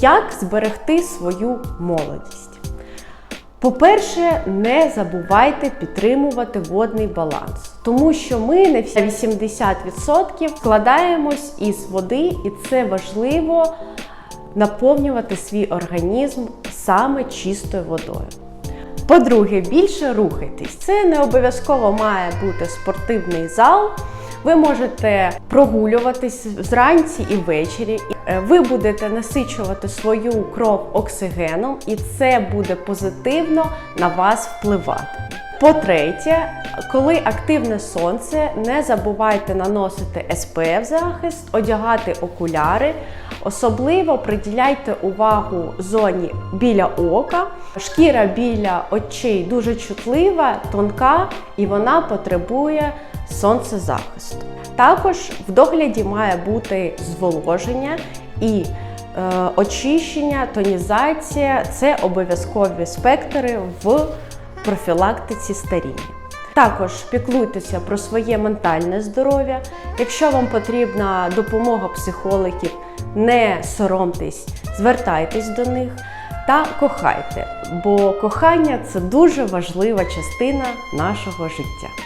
Як зберегти свою молодість? По-перше, не забувайте підтримувати водний баланс, тому що ми на всі 80% складаємось із води, і це важливо наповнювати свій організм саме чистою водою. По-друге, більше рухайтесь. Це не обов'язково має бути спортивний зал. Ви можете прогулюватись зранці і ввечері. Е, Ви будете насичувати свою кров оксигеном, і це буде позитивно на вас впливати. По-третє, коли активне сонце, не забувайте наносити SPF захист, одягати окуляри. Особливо приділяйте увагу зоні біля ока. Шкіра біля очей дуже чутлива, тонка і вона потребує сонцезахисту. Також в догляді має бути зволоження і е, очищення, тонізація це обов'язкові спектри в профілактиці старіння. Також піклуйтеся про своє ментальне здоров'я. Якщо вам потрібна допомога психологів, не соромтесь, звертайтесь до них та кохайте, бо кохання це дуже важлива частина нашого життя.